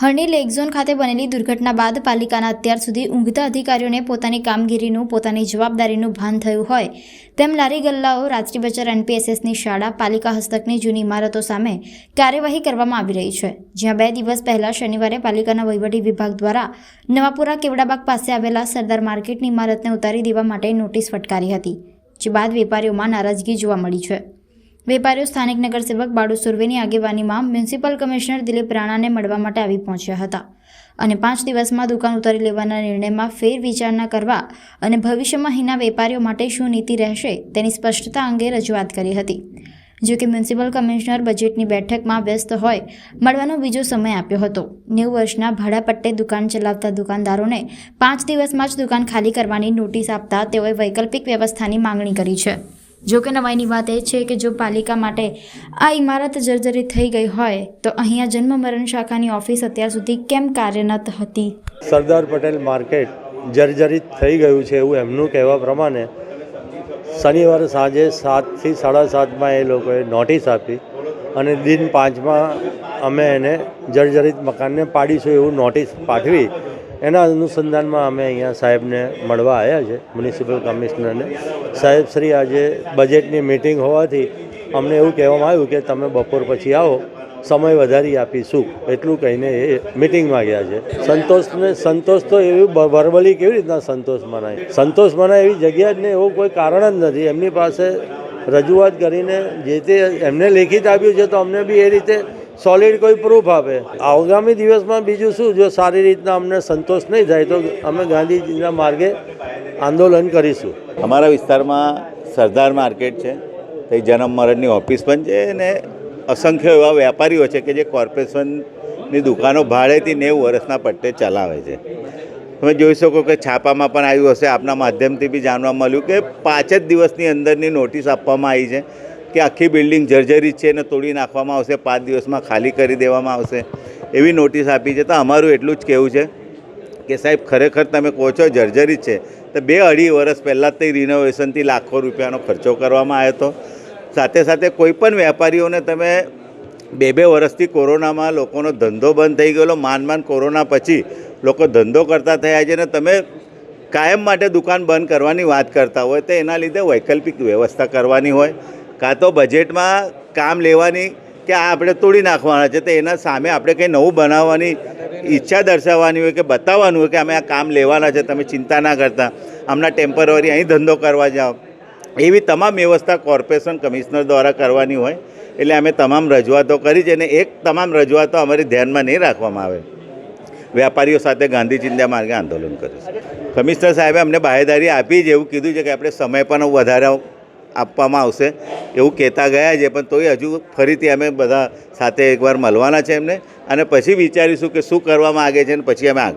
હરણી lake zone ખાતે બનેલી દુર્ઘટના બાદ પાલિકાના અત્યાર સુધી ઊંઘતા અધિકારીઓને પોતાની કામગીરીનું, પોતાની જવાબદારીનું ભાન થયું હોય તેમ લારી ગલ્લાઓ રાજકી બજાર એનપીએસએસની શાળા, પાલિકા હસ્તકની જૂની ઇમારતો સામે કાર્યવાહી કરવામાં આવી રહી છે, જ્યાં બે દિવસ પહેલા શનિવારે પાલિકાના વહીવટી વિભાગ દ્વારા નવાપુરા કેવડાબાગ પાસે આવેલા સરદાર માર્કેટની ઇમારતને ઉતારી દેવા માટે નોટિસ ફટકારી હતી. જે બાદ વેપારીઓમાં નારાજગી જોવા મળી છે. વેપારીઓ સ્થાનિક નગરસેવક બાળુ સુરવેની આગેવાનીમાં મ્યુનિસિપલ કમિશનર દિલીપ રાણાને મળવા માટે આવી પહોંચ્યા હતા અને પાંચ દિવસમાં દુકાન ઉતારી લેવાના નિર્ણયમાં ફેર વિચારણા કરવા અને ભવિષ્યમાં અહીંના વેપારીઓ માટે શું નીતિ રહેશે તેની સ્પષ્ટતા અંગે રજૂઆત કરી હતી. જો કે મ્યુનિસિપલ કમિશનર બજેટની બેઠકમાં વ્યસ્ત હોય, મળવાનો બીજો સમય આપ્યો હતો. નેવું વર્ષના ભાડાપટ્ટે દુકાન ચલાવતા દુકાનદારોને પાંચ દિવસમાં જ દુકાન ખાલી કરવાની નોટિસ આપતા તેઓએ વૈકલ્પિક વ્યવસ્થાની માંગણી કરી છે. જો કે નવાઈની વાત એ છે કે જો પાલિકા માટે આ ઇમારત જર્જરિત થઈ ગઈ હોય, તો અહીંયા જન્મ મરણ શાખાની ઓફિસ અત્યાર સુધી કેમ કાર્યરત હતી? સરદાર પટેલ માર્કેટ જર્જરિત થઈ ગયું છે એવું એમનું કહેવા પ્રમાણે શનિવારે સાંજે સાતથી સાડા સાતમાં એ લોકોએ નોટિસ આપી અને દિન પાંચમાં અમે એને જર્જરિત મકાનને પાડીશું એવું નોટિસ પાઠવી. એના અનુસંધાનમાં અમે અહીંયા સાહેબને મળવા આવ્યા છે, મ્યુનિસિપલ કમિશનરને. સાહેબ શ્રી આજે બજેટની મિટિંગ હોવાથી અમને એવું કહેવામાં આવ્યું કે તમે બપોર પછી આવો. સમય વધારી આપીશું, એટલું કહીને એ મિટિંગમાં ગયા છે. સંતોષને, સંતોષ તો એવું વર્બલી કેવી રીતના સંતોષ મનાય? સંતોષ મનાય એવી જગ્યા જ ને એવું કોઈ કારણ જ નથી. એમની પાસે રજૂઆત કરીને જે તે એમને લેખિત આપ્યું છે તો અમને બી એ રીતે સોલિડ કોઈ પ્રૂફ આપે. આગામી દિવસમાં બીજું શું? જો સારી રીતના અમને સંતોષ નહીં થાય તો અમે ગાંધીજીના માર્ગે આંદોલન કરીશું. અમારા વિસ્તારમાં સરદાર માર્કેટ છે, તે જન્મ મરણની ઓફિસ પણ છે અને અસંખ્ય એવા વેપારીઓ છે કે જે કોર્પોરેશનની દુકાનો ભાડેથી નેવું વર્ષના પટ્ટે ચલાવે છે. તમે જોઈ શકો કે છાપામાં પણ આવ્યું હશે. આપના માધ્યમથી બી જાણવા મળ્યું કે પાંચ જ દિવસની અંદરની નોટિસ આપવામાં આવી છે કે આખી બિલ્ડિંગ જર્જરિત છે અને તોડી નાખવામાં આવશે, પાંચ દિવસમાં ખાલી કરી દેવામાં આવશે. એવી નોટિસ આપી છે. તો અમારું એટલું જ કહેવું છે કે સાહેબ, ખરેખર તમે કહો છો જર્જરિત છે. તો બે અઢી વર્ષ પહેલાં જ તે રિનોવેશનથી લાખો રૂપિયાનો ખર્ચો કરવામાં આવ્યો હતો. સાથે સાથે કોઈ પણ વેપારીઓને તમે બે બે વર્ષથી કોરોનામાં લોકોનો ધંધો બંધ થઈ ગયેલો માંડ માન કોરોના પછી લોકો ધંધો કરતા થયા છે ને તમે કાયમ માટે દુકાન બંધ કરવાની વાત કરતા હોય તો એના લીધે વૈકલ્પિક વ્યવસ્થા કરવાની હોય. કાં તો બજેટમાં કામ લેવાની કે આ આપણે તોડી નાખવાના છે તો એના સામે આપણે કંઈ નવું બનાવવાની ઈચ્છા દર્શાવવાની હોય કે બતાવવાનું હોય કે અમે આ કામ લેવાના છે, તમે ચિંતા ના કરતા. હમણાં ટેમ્પરરી અહીં ધંધો કરવા જાઓ. એવી તમામ વ્યવસ્થા કોર્પોરેશન કમિશનર દ્વારા કરવાની હોય, એટલે અમે તમામ રજૂઆતો કરી છે અને એક તમામ રજૂઆતો અમારી ધ્યાનમાં નહીં રાખવામાં આવે. વેપારીઓ સાથે ગાંધી ચિંતા માર્ગે આંદોલન કરીશું કમિશનર સાહેબે અમને બાહેદારી આપી જ એવું કીધું છે કે આપણે સમય પણ વધારે આપવામાં આવશે, એવું કહેતા ગયા છે, પણ તોય હજુ ફરીથી અમે બધા સાથે એકવાર મળવાના છે એમને, અને પછી વિચારીશું કે શું કરવામાં માગે છે અને પછી અમે આગળ